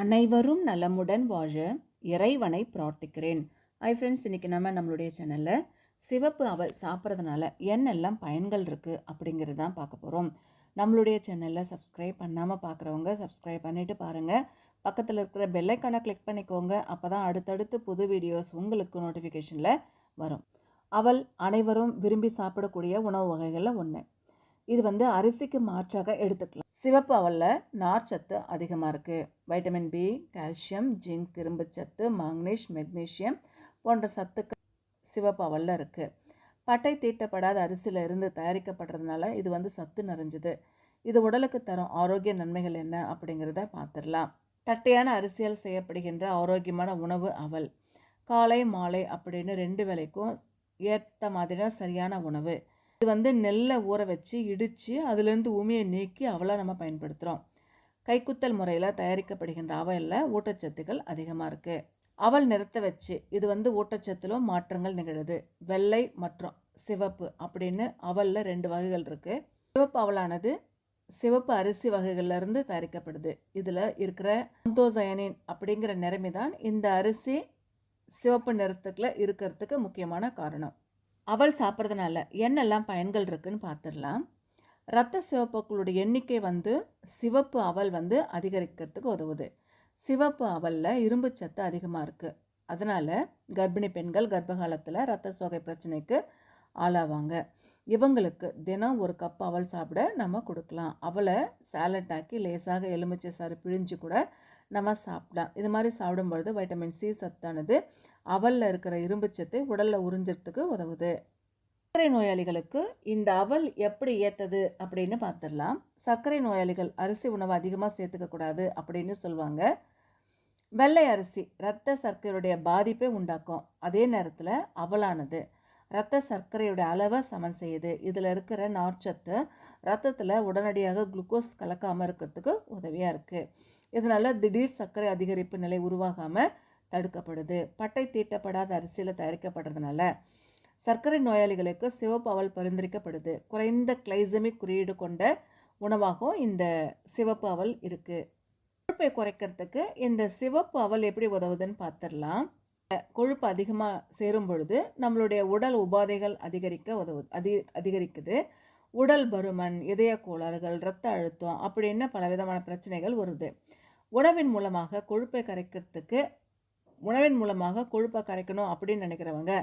அனைவரும் நலமுடன் வாழ இறைவனை பிரார்த்திக்கிறேன். ஹை ஃப்ரெண்ட்ஸ் இன்றைக்கி நம்ம நம்மளுடைய சேனலில் சிவப்பு அவல் சாப்பிட்றதுனால என்னெல்லாம் பயன்கள் இருக்குது அப்படிங்கிறது தான் பார்க்க போகிறோம் நம்மளுடைய சேனலில் சப்ஸ்கிரைப் பண்ணாமல் பார்க்குறவங்க சப்ஸ்கிரைப் பண்ணிவிட்டு பாருங்கள் பக்கத்தில் இருக்கிற பெல்லைக்கானை கிளிக் பண்ணிக்கோங்க. அப்போ தான் அடுத்தடுத்து புது வீடியோஸ் உங்களுக்கு நோட்டிஃபிகேஷனில் வரும். அவல் அனைவரும் விரும்பி சாப்பிடக்கூடிய உணவு வகைகளில் ஒன்று இது வந்து அரிசிக்கு மாற்றாக எடுத்துக்கலாம். சிவப்பு அவலில் சத்து அதிகமாக இருக்குது வைட்டமின் பி கால்சியம் ஜிங்க் இரும்புச்சத்து மாங்னீஷ் மெக்னீஷியம் போன்ற சத்துக்கள் சிவப்பு அவலில் இருக்குது பட்டை தீட்டப்படாத அரிசியில் இருந்து தயாரிக்கப்படுறதுனால இது வந்து சத்து நிறைஞ்சது. இது உடலுக்கு தரும் ஆரோக்கிய நன்மைகள் என்ன அப்படிங்கிறத பார்த்துடலாம் தட்டையான அரிசியால் செய்யப்படுகின்ற ஆரோக்கியமான உணவு அவல். காலை மாலை அப்படின்னு ரெண்டு வேளைக்கும் ஏற்ற மாதிரியான சரியான உணவு. இது வந்து நெல்லை ஊற வச்சு இடித்து அதுலேருந்து உமியை நீக்கி அவலாக நம்ம பயன்படுத்துகிறோம் கைக்குத்தல் முறையில் தயாரிக்கப்படுகின்ற அவலில் ஊட்டச்சத்துக்கள் அதிகமாக இருக்குது அவல் நிறத்தை வச்சு இது வந்து ஊட்டச்சத்திலும் மாற்றங்கள் நிகழுது. வெள்ளை மற்றும் சிவப்பு அப்படின்னு அவலில் ரெண்டு வகைகள் இருக்குது சிவப்பு அவலானது சிவப்பு அரிசி வகைகள்லேருந்து தயாரிக்கப்படுது. இதில் இருக்கிற அந்தோசயனின் அப்படிங்கிற நிறமி தான் இந்த அரிசி சிவப்பு நிறத்துக்குள்ள இருக்கிறதுக்கு முக்கியமான காரணம். அவல் சாப்பிட்றதுனால என்னெல்லாம் பயன்கள் இருக்குன்னு பார்த்துடலாம். இரத்த சிவப்புக்களுடைய எண்ணிக்கை வந்து சிவப்பு அவல் வந்து அதிகரிக்கிறதுக்கு உதவுது. சிவப்பு அவலில் இரும்பு சத்து அதிகமாக இருக்குது அதனால் கர்ப்பிணி பெண்கள் கர்ப்ப காலத்தில் ரத்த சோகை பிரச்சனைக்கு ஆளாவாங்க. இவங்களுக்கு தினம் ஒரு கப் அவல் சாப்பிட நம்ம கொடுக்கலாம். அவளை சாலட் ஆக்கி லேசாக எலுமிச்சை சாறு பிழிஞ்சு கூட நம்ம சாப்பிடலாம் இது மாதிரி சாப்பிடும்பொழுது வைட்டமின் சி சத்தானது அவலில் இருக்கிற இரும்பு சத்தை உடலில் உறிஞ்சிறதுக்கு உதவுது. சர்க்கரை நோயாளிகளுக்கு இந்த அவல் எப்படி ஏற்றது அப்படின்னு பார்த்துடலாம். சர்க்கரை நோயாளிகள் அரிசி உணவு அதிகமாக சேர்த்துக்கக்கூடாது அப்படின்னு சொல்லுவாங்க. வெள்ளை அரிசி இரத்த சர்க்கரையுடைய பாதிப்பை உண்டாக்கும். அதே நேரத்தில் அவலானது இரத்த சர்க்கரையுடைய அளவை சமன் செய்யுது. இதில் இருக்கிற நார்ச்சத்து ரத்தத்தில் உடனடியாக குளுக்கோஸ் கலக்காமல் இருக்கிறதுக்கு உதவியாக இருக்குது இதனால் திடீர் சர்க்கரை அதிகரிப்பு நிலை உருவாகாமல் தடுக்கப்படுது. பட்டை தீட்டப்படாத அரிசியில் தயாரிக்கப்படுறதுனால சர்க்கரை நோயாளிகளுக்கு சிவப்பு அவல் பரிந்துரைக்கப்படுது. குறைந்த கிளைசமிக் குறியீடு கொண்ட உணவாகவும் இந்த சிவப்பு அவல் இருக்குது கொழுப்பை குறைக்கிறதுக்கு இந்த சிவப்பு அவல் எப்படி உதவுதுன்னு பார்த்துடலாம் கொழுப்பு அதிகமாக சேரும் பொழுது நம்மளுடைய உடல் உபாதைகள் அதிகரிக்க உதவுது அதி அதிகரிக்குது. உடல் பருமன் இதய கோளாறுகள் இரத்த அழுத்தம் அப்படின்னு பலவிதமான பிரச்சனைகள் வருது. உணவின் மூலமாக கொழுப்பை கரைக்கிறதுக்கு உணவின் மூலமாக கொழுப்பை கரைக்கணும் அப்படின்னு நினைக்கிறவங்க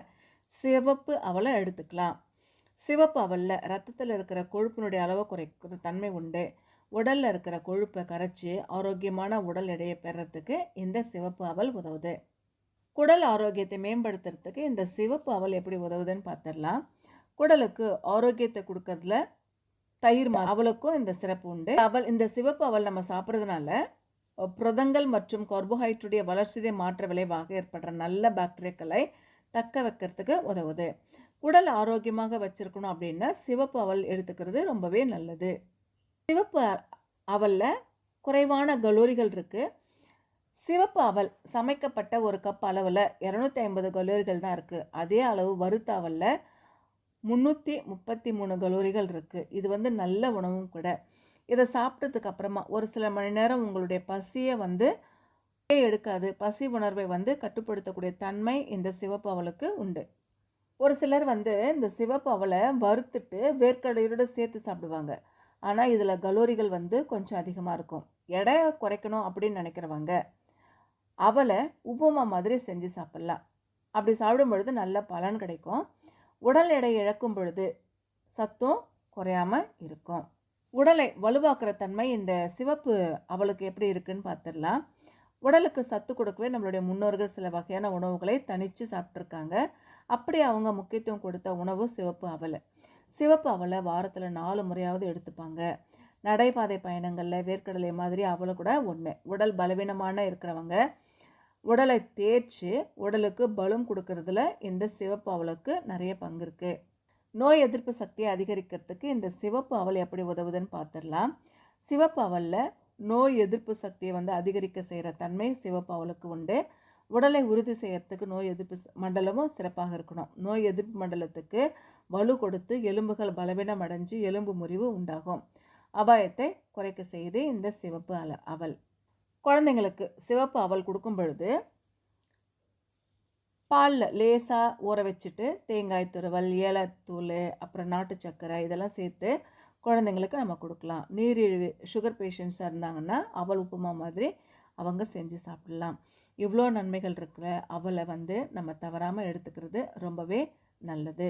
சிவப்பு அவலை எடுத்துக்கலாம். சிவப்பு அவலில் ரத்தத்தில் இருக்கிற கொழுப்பினுடைய அளவை குறைக்கிற தன்மை உண்டு. உடலில் இருக்கிற கொழுப்பை கரைச்சி ஆரோக்கியமான உடல் எடையை பெறத்துக்கு இந்த சிவப்பு அவல் உதவுது. குடல் ஆரோக்கியத்தை மேம்படுத்துறதுக்கு இந்த சிவப்பு அவல் எப்படி உதவுதுன்னு பார்த்துடலாம். குடலுக்கு ஆரோக்கியத்தை கொடுக்கறதுல தயிர் மா அவளுக்கும் இந்த சிறப்பு உண்டு. அவள் இந்த சிவப்பு அவள் நம்ம சாப்பிட்றதுனால புரதங்கள் மற்றும் கார்போஹைட்ரேட்டுடைய வளர்ச்சிதை மாற்ற விளைவாக ஏற்படுற நல்ல பாக்டீரியாக்களை தக்க வைக்கிறதுக்கு உதவுது. உடல் ஆரோக்கியமாக வச்சுருக்கணும் அப்படின்னா சிவப்பு அவல் எடுத்துக்கிறது ரொம்பவே நல்லது. சிவப்பு அவலில் குறைவான கலோரிகள் இருக்குது சிவப்பு அவல் சமைக்கப்பட்ட ஒரு கப் அளவில் இரநூத்தி ஐம்பது கலோரிகள் தான் இருக்குது அதே அளவு வறுத்த அவலில் முந்நூற்றி முப்பத்தி மூணு கலோரிகள் இருக்குது இது வந்து நல்ல உணவும் கூட. இதை சாப்பிட்டதுக்கு அப்புறமா ஒரு சில மணி நேரம் உங்களுடைய பசியை வந்து எடுக்காது. பசி உணர்வை வந்து கட்டுப்படுத்தக்கூடிய தன்மை இந்த சிவப்பு அவளுக்கு உண்டு. ஒரு சிலர் வந்து இந்த சிவப்பு அவளை வறுத்துட்டு வேர்க்கடையோடு சேர்த்து சாப்பிடுவாங்க. ஆனால் இதில் கலோரிகள் வந்து கொஞ்சம் அதிகமாக இருக்கும். எடை குறைக்கணும் அப்படின்னு நினைக்கிறவங்க அவளை உப்புமா மாதிரி செஞ்சு சாப்பிட்லாம். அப்படி சாப்பிடும் பொழுது நல்ல பலன் கிடைக்கும். உடல் எடை இழக்கும் பொழுது சத்தும் குறையாமல் இருக்கும். உடலை வலுவாக்குற தன்மை இந்த சிவப்பு அவளுக்கு எப்படி இருக்குன்னு பார்த்துடலாம் உடலுக்கு சத்து கொடுக்கவே நம்மளுடைய முன்னோர்கள் சில வகையான உணவுகளை தனித்து சாப்பிட்ருக்காங்க அப்படி அவங்க முக்கியத்துவம் கொடுத்த உணவு சிவப்பு அவலை. சிவப்பு அவலை வாரத்தில் நாலு முறையாவது எடுத்துப்பாங்க. நடைபாதை பயணங்களில் வேர்க்கடலை மாதிரி அவளை கூட ஒன்று உடல் பலவீனமான இருக்கிறவங்க உடலை தேய்ச்சி உடலுக்கு பலம் கொடுக்கறதுல இந்த சிவப்பு அவலுக்கு நிறைய பங்கு இருக்குது நோய் எதிர்ப்பு சக்தியை அதிகரிக்கிறதுக்கு இந்த சிவப்பு அவல் எப்படி உதவுதுன்னு பார்த்துடலாம். சிவப்பு அவலில் நோய் எதிர்ப்பு சக்தியை வந்து அதிகரிக்க செய்கிற தன்மை சிவப்பு அவலுக்கு உண்டு. உடலை உறுதி செய்யறதுக்கு நோய் எதிர்ப்பு மண்டலமும் சிறப்பாக இருக்கணும். நோய் எதிர்ப்பு மண்டலத்துக்கு வலு கொடுத்து எலும்புகள் பலவீனம் அடைஞ்சு எலும்பு முறிவு உண்டாகும். அபாயத்தை குறைக்க செய்து இந்த சிவப்பு அல அவல் குழந்தைங்களுக்கு சிவப்பு அவல் கொடுக்கும் பொழுது பாலில் லேசாக ஊற வச்சுட்டு தேங்காய் துருவல் ஏலத்தூள் அப்புறம் நாட்டு சர்க்கரை இதெல்லாம் சேர்த்து குழந்தைங்களுக்கு நம்ம கொடுக்கலாம். நீரிழிவு சுகர் பேஷண்ட்ஸாக இருந்தாங்கன்னா அவல் உப்புமா மாதிரி அவங்க செஞ்சு சாப்பிடலாம். இவ்வளோ நன்மைகள் இருக்கிற அவலை வந்து நம்ம தவறாமல் எடுத்துக்கிறது ரொம்பவே நல்லது.